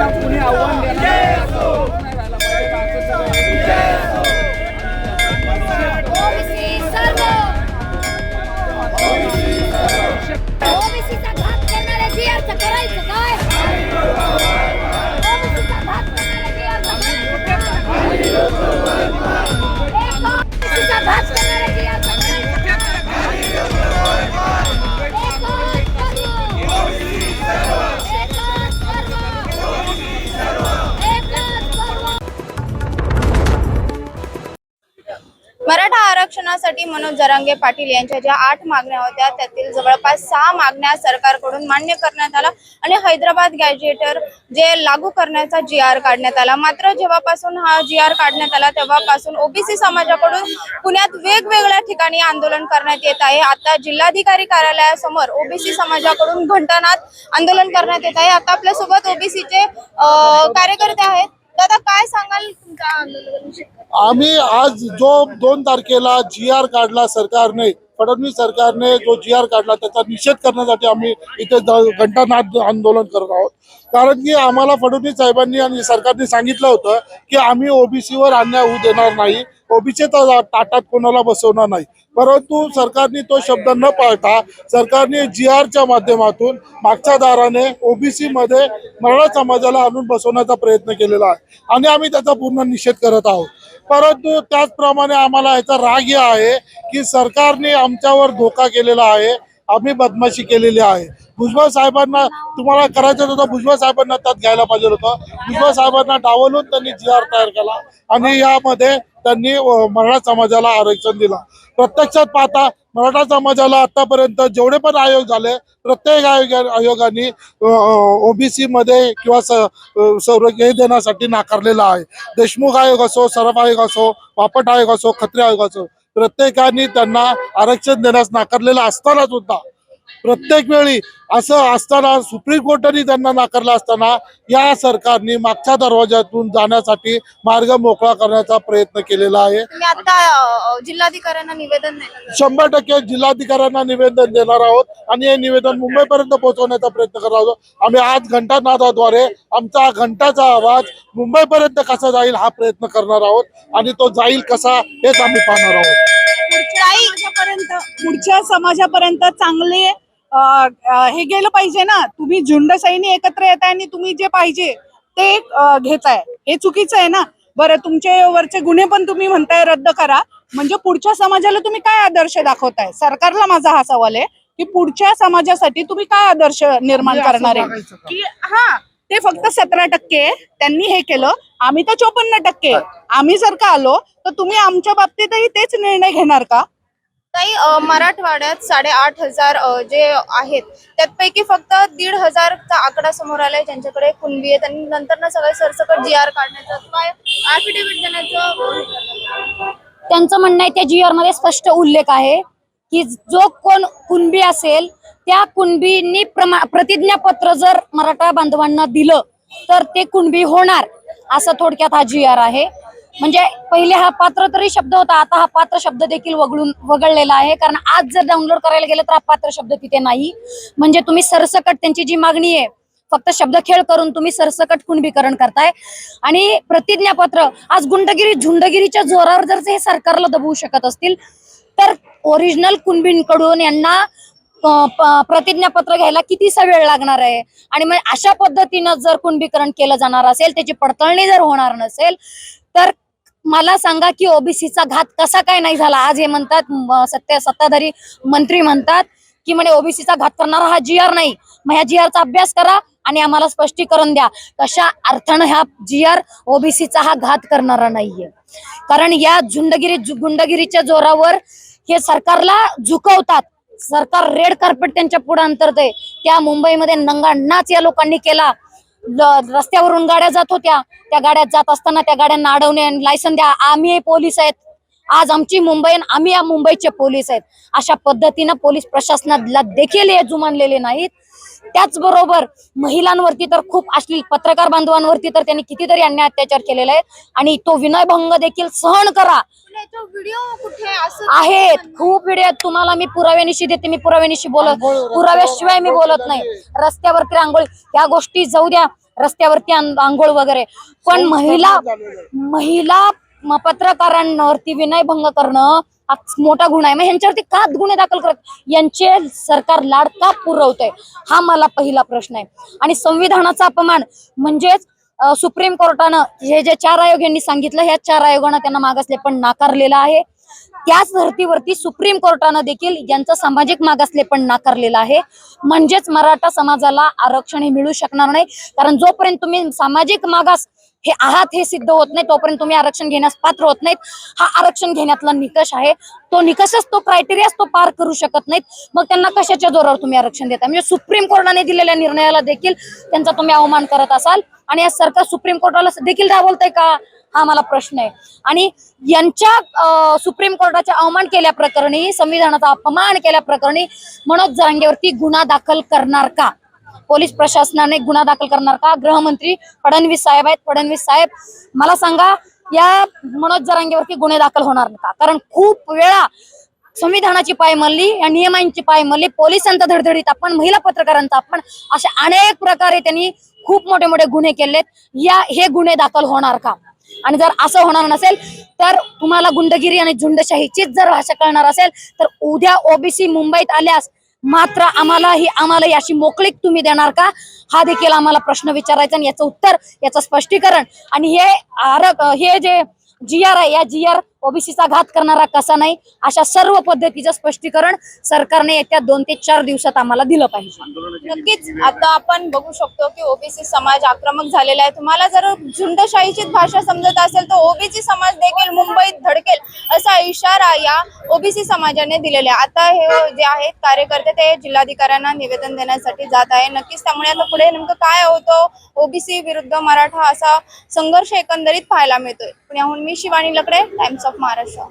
त्यांना कुणी आव्हान आरक्षणासाठी मनोज जरांगे पाटील यांच्या ज्या आठ मागण्या होत्या त्यातील जवळपास सहा मागण्या सरकारकडून मान्य करण्यात आला आणि हैदराबाद गॅजेटर जे लागू करण्याचा जी आर काढण्यात आला. मात्र जेव्हापासून हा जी आर काढण्यात आला तेव्हापासून ओबीसी समाजाकडून पुण्यात वेगवेगळ्या ठिकाणी आंदोलन करण्यात येत आहे. आता जिल्हाधिकारी कार्यालयासमोर ओबीसी समाजाकडून घंटानाद आंदोलन करण्यात येत आहे. आता आपल्यासोबत ओबीसीचे कार्यकर्ते आहेत. दादा काय सांगाल? तुमच्या आंदोलनाविषयी आम्ही आज जो दोन तारखेला जी आर काढला सरकारने फडणवीस सरकारने जो जी आर काढला त्याचा निषेध करण्यासाठी आम्ही इथे द- घंटानाद आंदोलन करत आहोत. कारण की आम्हाला फडणवीस साहेबांनी आणि सरकारने सांगितलं होतं की आम्ही ओबीसीवर अन्याय होऊ देणार नाही. ओबीसी ताटात कोणाला बसवणार नाही. परंतु सरकारने तो शब्द न पाळता सरकारने जी आरच्या माध्यमातून मागच्या दाराने ओबीसी मध्ये मराठा समाजाला आणून बसवण्याचा प्रयत्न केलेला आहे. आणि आम्ही त्याचा पूर्ण निषेध करत आहोत. परंतु त्याचप्रमाणे आम्हाला याचा राग हे आहे की सरकारने आमच्यावर धोका केलेला आहे. आम्ही बदमाशी केलेली आहे. भुजबळ साहेबांना तुम्हाला करायचं होतं भुजबळ साहेबांना त्यात घ्यायला पाहिजे होतं. भुजबळ साहेबांना डावलून त्यांनी जी आर तयार केला. आणि यामध्ये त्यांनी मराठा समाजाला आरक्षण दिला. प्रत्यक्षात पाहता मराठा समाजाला आतापर्यंत जेवढे पण आयोग झाले प्रत्येक आयोग आयोगाने ओबीसी मध्ये किंवा स- संरक्षण हे देण्यासाठी नाकारलेला आहे. देशमुख आयोग असो सरफ आयोग असो वापट आयोग असो खत्री आयोग असो प्रत्येकाने त्यांना आरक्षण देण्यास नाकारलेलं असताना सुद्धा प्रत्येक वेळी असं असताना सुप्रीम कोर्टाने त्यांना नाकारलं असताना या सरकारने मागच्या दरवाज्यातून जाण्यासाठी मार्ग मोकळा करण्याचा प्रयत्न केलेला आहे. आता जिल्हाधिकाऱ्यांना निवेदन शंभर टक्के जिल्हाधिकाऱ्यांना निवेदन देणार आहोत आणि हे निवेदन मुंबईपर्यंत पोहोचवण्याचा प्रयत्न करणार आहोत. आम्ही आज घंटानादाद्वारे आमचा घंटाचा आवाज मुंबईपर्यंत कसा जाईल हा प्रयत्न करणार आहोत आणि तो जाईल कसा हेच आम्ही पाहणार आहोत. समाजापर्यंत पुढच्या समाजापर्यंत चांगले हे गेलं पाहिजे ना. तुम्ही झुंडशाहीने एकत्र येत आहे आणि तुम्ही जे पाहिजे ते घेताय. हे चुकीचं आहे ना. बरं तुमचे वरचे गुन्हे पण तुम्ही म्हणताय रद्द करा. म्हणजे पुढच्या समाजाला तुम्ही काय आदर्श दाखवताय? सरकारला माझा हा सवाल आहे की पुढच्या समाजासाठी तुम्ही काय आदर्श निर्माण म्हणजे करणार आहे? का? हा ते फक्त सतरा टक्के. त्यांनी हे केलं. आम्ही तर चोपन्न टक्के. आम्ही जर का आलो तर तुम्ही आमच्या बाबतीतही तेच निर्णय घेणार का? काही मराठवाड्यात साडेआठ हजार जे आहेत त्यापैकी फक्त दीड हजारचा आकडा समोर आलाय ज्यांच्याकडे कुणबी आहेत. आणि नंतर ना सगळे सरसकट जी आर काढण्याचं ऍफिडेव्हिट देण्याचं त्यांचं म्हणणं आहे त्या जी आरमध्ये स्पष्ट उल्लेख आहे की जो कोण कुणबी असेल त्या कुणबींनी प्रतिज्ञापत्र जर मराठा बांधवांना दिलं तर ते कुणबी होणार असं थोडक्यात हा जी आर आहे. म्हणजे पहिले हा पात्र तरी शब्द होता आता हा पात्र शब्द देखील वगळून वगळलेला आहे. कारण आज जर डाउनलोड करायला गेलं तर हा पात्र शब्द तिथे नाही. म्हणजे तुम्ही सरसकट त्यांची जी मागणी आहे फक्त शब्द खेळ करून तुम्ही सरसकट कुणबीकरण करताय. आणि प्रतिज्ञापत्र आज गुंडगिरी झुंडगिरीच्या जोरावर जर हे सरकारला दबवू शकत असतील तर ओरिजिनल कुणबींकडून यांना प्रतिज्ञापत्र घ्यायला कितीसा वेळ लागणार आहे? आणि मग अशा पद्धतीनं जर कुणबीकरण केलं जाणार असेल त्याची पडताळणी जर होणार नसेल तर मला सांगा की ओबीसीचा घात कसा काय नाही झाला? आज हे म्हणतात सत्य सत्ताधारी मंत्री म्हणतात की म्हणे ओबीसीचा घात करणारा हा जी आर नाही. मग ह्या जी आरचा अभ्यास करा आणि आम्हाला स्पष्टीकरण द्या. कशा अर्थानं ह्या जी आर ओबीसीचा हा घात करणारा नाहीये? कारण या झुंडगिरी गुंडगिरीच्या जोरावर हे सरकारला झुकवतात. सरकार रेड कार्पेट त्यांच्या पुढे अंतरते त्या मुंबईमध्ये नंगा नाच या लोकांनी केला. रस्त्यावरून गाड्या जात होत्या. त्या गाड्यात जात असताना त्या गाड्यांना अडवणे लायसन द्या. आम्ही पोलीस आहेत. आज आमची मुंबई आणि आम्ही या मुंबईचे पोलीस आहेत अशा पद्धतीनं पोलीस प्रशासनाला देखील हे जुमानलेले नाहीत त्याचबरोबर महिलांवरती तर खूप अश्लील पत्रकार बांधवांवरती तर त्यांनी कितीतरी अन्याय अत्याचार केलेला आहे आणि तो विनयभंग देखील सहन करा आहेत खूप व्हिडिओ आहेत तुम्हाला मी पुराव्यानिशी देते मी पुराव्यानिशी बोलत पुराव्याशिवाय मी बोलत नाही. रस्त्यावरती रांगोळी या गोष्टी जाऊ द्या रस्त्यावरती आंघोळ वगैरे पण महिला महिला पत्रकारांवरती विनयभंग करणं हा मोठा गुन्हा आहे. मग यांच्यावरती का गुन्हे दाखल करत? यांचे सरकार लाड का पुरवतंय? हा मला पहिला प्रश्न आहे. आणि संविधानाचा अपमान म्हणजेच सुप्रीम कोर्टानं हे जे चार आयोग यांनी सांगितलं ह्या चार आयोगानं त्यांना मागासले पण नाकारलेलं आहे. त्याच धर्तीवरती सुप्रीम कोर्टानं देखील यांचं सामाजिक मागासले पण नाकारलेलं आहे. म्हणजेच मराठा समाजाला आरक्षण हे मिळू शकणार नाही. कारण जोपर्यंत तुम्ही सामाजिक मागास हे आहात हे सिद्ध होत नाही तोपर्यंत तुम्ही आरक्षण घेण्यास पात्र होत नाहीत. हा आरक्षण घेण्यातला निकष आहे. तो निकषच तो क्रायटेरियाच तो पार करू शकत नाहीत. मग त्यांना कशाच्या जोरावर तुम्ही आरक्षण देता म्हणजे सुप्रीम कोर्टाने दिलेल्या निर्णयाला देखील त्यांचा तुम्ही अवमान करत असाल. आणि या सरकार सुप्रीम कोर्टाला देखील राबवतंय का? हा मला प्रश्न आहे. आणि यांच्या सुप्रीम कोर्टाच्या अवमान केल्या प्रकरणी संविधानाचा अपमान केल्या प्रकरणी मनोज जरांगेवरती गुन्हा दाखल करणार का? पोलीस प्रशासनाने गुन्हा दाखल करणार का? गृहमंत्री फडणवीस साहेब आहेत. फडणवीस साहेब मला सांगा या मनोज जरांगेवरती गुन्हे दाखल होणार का? कारण खूप वेळा संविधानाची पायमल्ली या नियमांची पायमल्ली पोलिसांचा धडधडीत आपण महिला पत्रकारांचा आपण अशा अनेक प्रकारे त्यांनी खूप मोठे मोठे गुन्हे केलेत. या हे गुन्हे दाखल होणार का? आणि जर असं होणार नसेल तर तुम्हाला गुंडगिरी आणि झुंडशाहीचीच जर भाषा कळणार असेल तर उद्या ओबीसी मुंबईत आल्यास मात्र आम्हाला ही आम्हाला याची मोकळीक तुम्ही देणार का? हा देखील आम्हाला प्रश्न विचारायचा आणि याचं उत्तर याचं स्पष्टीकरण. आणि हे आरक हे जे जी आर आहे या जी आर ओबीसीचा घात करणारा कसा नाही अशा सर्व पद्धतीचं स्पष्टीकरण सरकारने येत्या दोन ते चार दिवसात आम्हाला दिलं पाहिजे. नक्कीच. आता आपण बघू शकतो की ओबीसी समाज आक्रमक झालेला आहे. तुम्हाला जर झुंडशाहीचीच भाषा समजत असेल तर ओबीसी समाज देखील मुंबईत धडकेल असा इशारा या ओबीसी समाजाने दिलेला आहे. आता हे जे आहेत कार्यकर्ते ते जिल्हाधिकाऱ्यांना निवेदन देण्यासाठी जात आहे. नक्कीच त्यामुळे आता पुढे नेमकं काय होतं? ओबीसी विरुद्ध मराठा असा संघर्ष एकंदरीत पाहायला मिळतोय. पुण्याहून मी शिवानी लकडे टाइम्स Marajó.